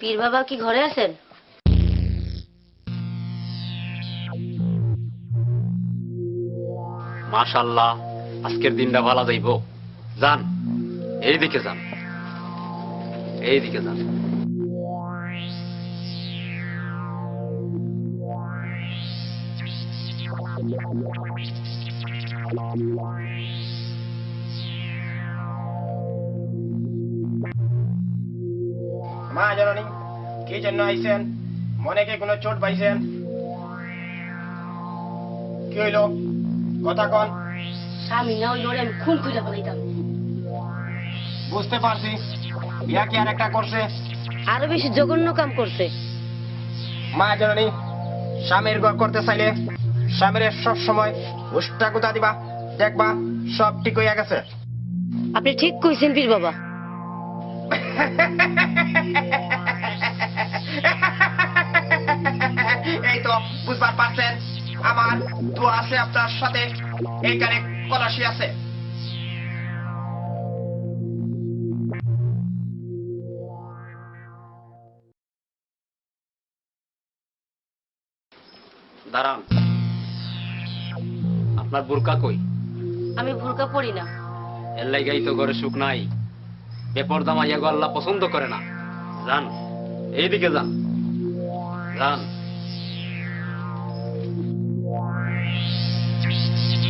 পীর বাবা কি ঘরে আছেন? মাশাল্লাহ আজকের দিনটা ভালো যাইব। যান এইদিকে যান। এইদিকে যান। মা জননী কি জন্য আইছেন মনে কি কোনো চোট পাইছেন? কি হইল? কথা কন। স্বামী না ওই লড়ে আমি খুন করে ফেলাইতাম। বুঝতে পারছি। বিয়া কি আর একটা করছে? আরও বেশি জঘন্য কাম করছে। মা জননী স্বামীর ঘর করতে চাইলে স্বামীর সব সময় উষ্টা গুতা দিবা দেখবা সব ঠিক হইয়া গেছে। আপনি ঠিক কইছেন পীর বাবা। বুঝবার পারছেন? আমার তো আছে আপনার সাথে। এইখানে কলাশি আছে। দাঁড়ান। আপনার বোরকা কই? আমি ভুলকা পড়ি না। এর লাইগাই তো ঘরে সুখ নাই। বেপরদা মাইয়া গো আল্লাহ পছন্দ করে না। যান এইদিকে যান। যান।